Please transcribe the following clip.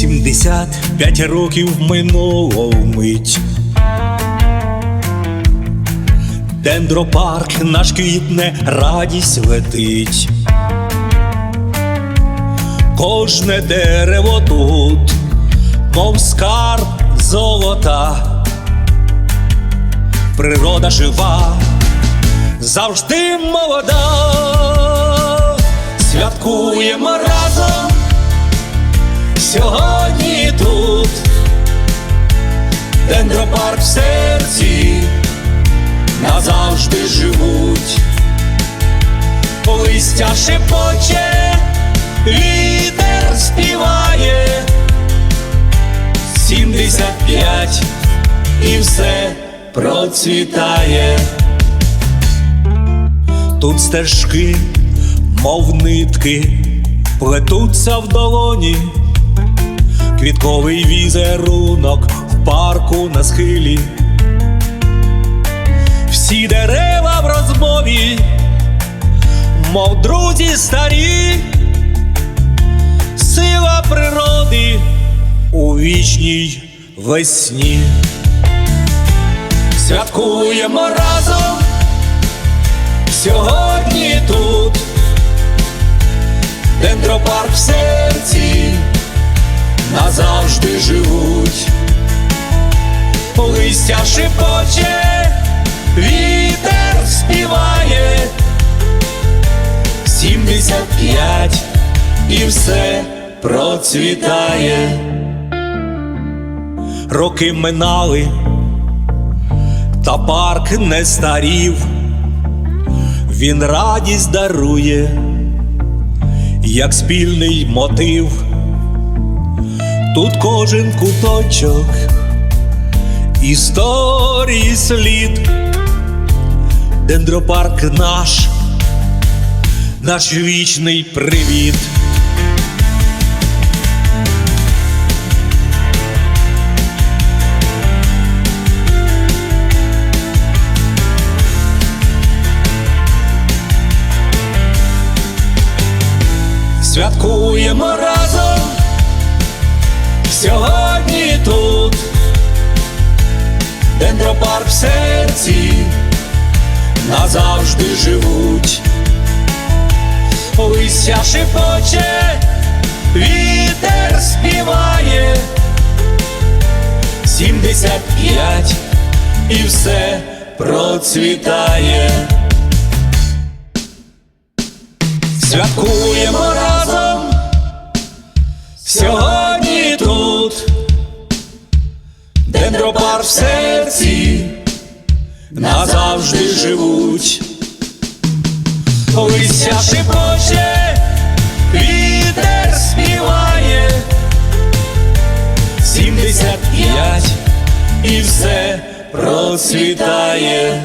75 років минуло вмить. Дендропарк наш квітне, радість летить. Кожне дерево тут, мов скарб золота. Природа жива, завжди молода. Святкуємо разом сьогодні дендропарк в серці назавжди живуть, листя шепоче, вітер співає, сімдесят п'ять і все процвітає. Тут стежки, мов нитки, плетуться в долоні, квітковий візерунок парку на схилі. Всі дерева в розмові, мов друзі старі, сила природи у вічній весні. Святкуємо разом сьогодні тут, дендропарк в серці назавжди живуть, листя шепоче, вітер співає, сімдесят п'ять і все процвітає. Роки минали, та парк не старів, він радість дарує, як спільний мотив. Тут кожен куточок історії слід, дендропарк наш, наш вічний привіт. Святкуємо разом сьогодні дендропарк в серці назавжди живуть, листя шепоче, вітер співає, сімдесят п'ять і все процвітає. Святкуємо разом сьогодні дендропар в серці назавжди живуть, листя шипоче, вітер співає, сімдесят п'ять і все процвітає.